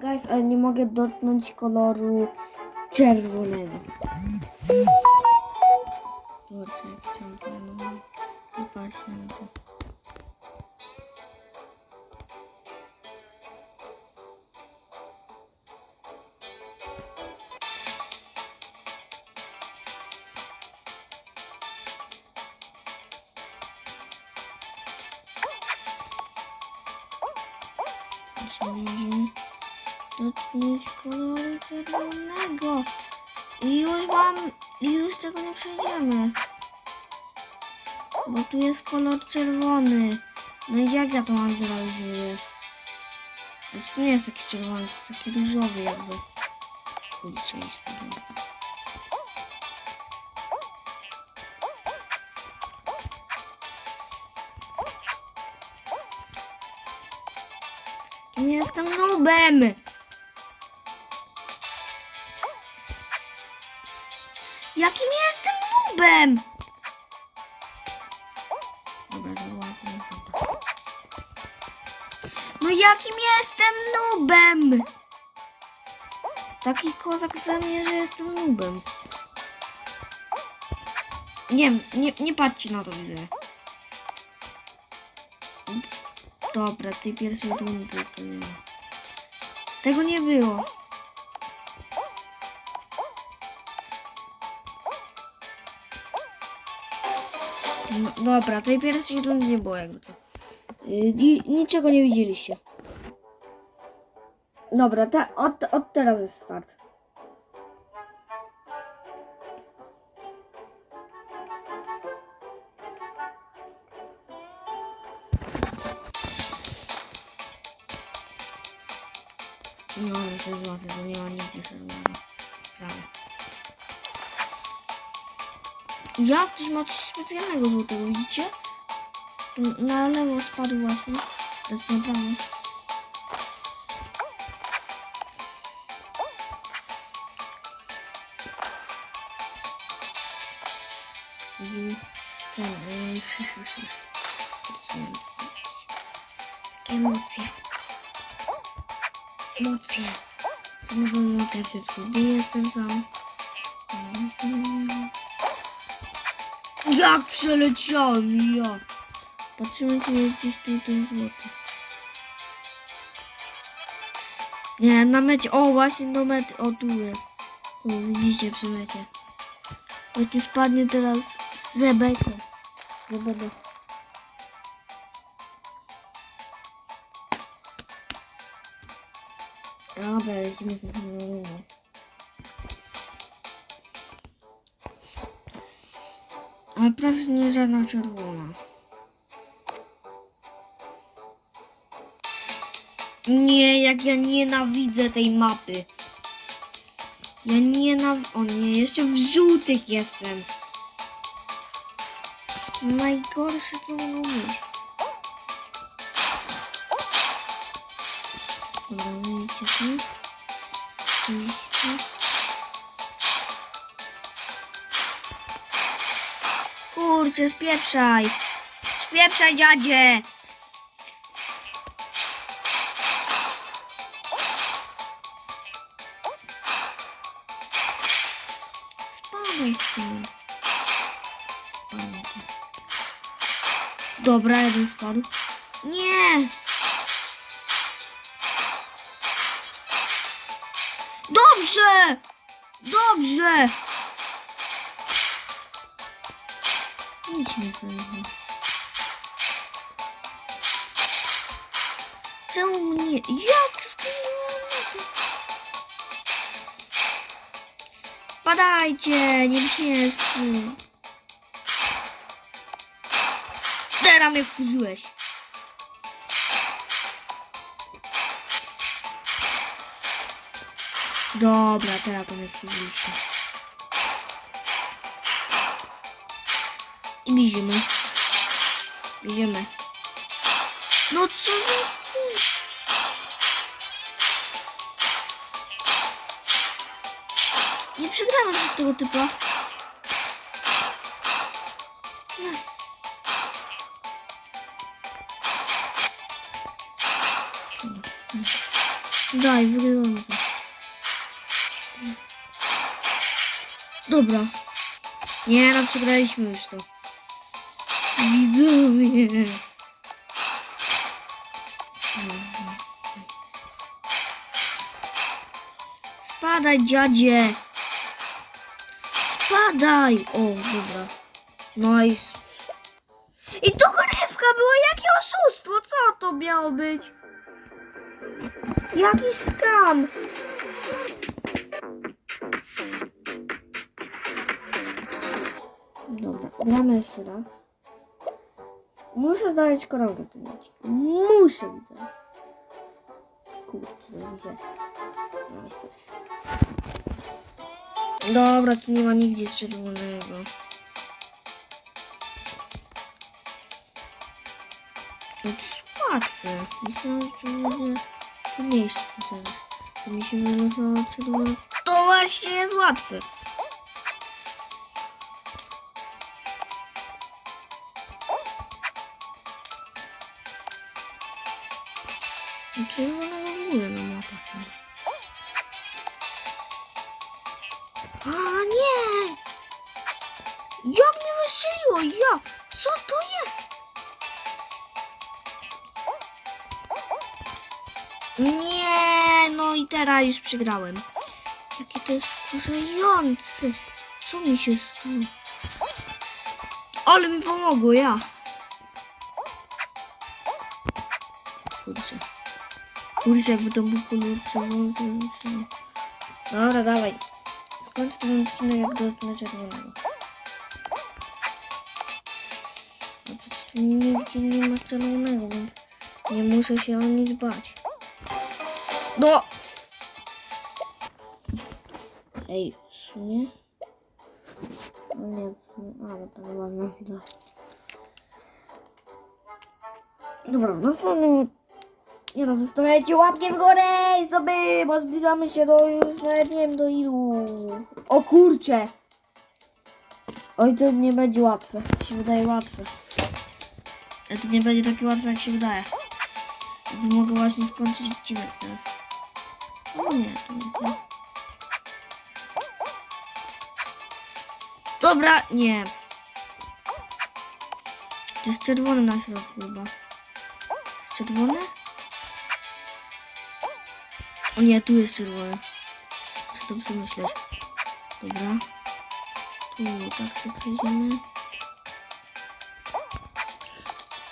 Guys, ale nie mogę dotknąć koloru czerwonego. Kurczę, jak chciałam planować. Nie patrzcie na to. Musimy dotknąć koloru czerwonego. I już mam, i już tego nie przejdziemy. Bo tu jest kolor czerwony. No i jak ja to mam zrobić? Znaczy to nie jest taki czerwony, to jest taki różowy jakby. Kurczę, jest podobny. Nie jestem nubem! Jakim jestem nubem? Dobra, to ładnie. No jakim jestem nubem? Taki kozak ze mnie, że jestem nubem. Nie, nie, nie patrzcie na to widzę. Dobra, tej pierwszej rundy to nie ma. Tego nie było. No, dobra, tej pierwszej rundy nie było jakby to. Yy, ni- niczego nie widzieliście. Dobra, te, od, od teraz jest start. Nie mam się złapie, bo nie ma nigdzie czerwonego. Prawie. Jak ktoś ma coś specjalnego złotego, widzicie? Na lewo spadł właśnie. Znaczy na prawo. I ten... Yy, emocje. Emocje. Znowu w środku. Gdzie jestem sam? Jak przeleciałem ja? Patrzymy, czy jest gdzieś tu ten złoty. Nie, na mecie. O, właśnie do mety. O, tu jest. O, widzicie przy mecie. Właśnie spadnie teraz z Rebeką. Zobaczę. Dobra, lecimy z Ale proszę nie żadna czerwona. Nie, jak ja nienawidzę tej mapy. Ja nienawidzę... O nie, jeszcze w żółtych jestem. Najgorsze co mogą. Dobra, wyjdźcie tu. Wyjdźcie. Kurczę, spieprzaj! Spieprzaj, dziadzie! Spadaj. Dobra, jeden spadł. Nie! Dobrze! Dobrze! Nic nie znajdę. Czemu nie? Jak zginąłem? Spadajcie, niebiescy. Teraz mnie wkurzyłeś. Dobra, teraz to mnie wkurzyliście. I bierzemy. Bierzemy. No co za ty? Nie przegramy przez tego typa. Daj, wygląda. Dobra. Nie, no przegraliśmy już to. Widzowie. Spadaj, dziadzie. Spadaj. O, dobra. Nice. I to grywka była, jakie oszustwo, co to miało być? Jaki skam! Dobra, gramy jeszcze raz. Muszę znaleźć koronkę tu mieć. Muszę widzę. Kurczę. No niestety. Dobra, tu nie ma nigdzie czerwonego. To jest łatwe. Że będzie trudniejsze. To mi się czerwone. To właśnie jest łatwe. Czerwonego w ogóle nie. A nie! Jak mnie wystrzeliło? Ja! Co to jest? Nie, no i teraz już przegrałem. Jakie to jest wkurzające. Co mi się stało? Ale mi pomogło, ja. Kurczę. Kurczę, jakby to był kolor czerwony, to bym się- Dobra, dawaj. Skończ ten odcinek jak do na czerwonego. A przecież tu nigdzie nie ma czerwonego, więc nie muszę się o nic bać. No! Ej, w sumie... No nie, w sumie... A, no to ładna chwila. Dobra, w następnym... Nie no, zostawiajcie łapki w górę i sobie, bo zbliżamy się do już nawet nie wiem do ilu. O kurcze! Oj, to nie będzie łatwe. To się wydaje łatwe. Ale to nie będzie takie łatwe, jak się wydaje. Więc mogę właśnie skończyć odcinek teraz. O nie, to nie to. Dobra, nie. To jest czerwony na środku chyba. Jest czerwony? O nie, tu jest czerwony. Muszę to przemyśleć. Dobra. Tu tak sobie przejdziemy.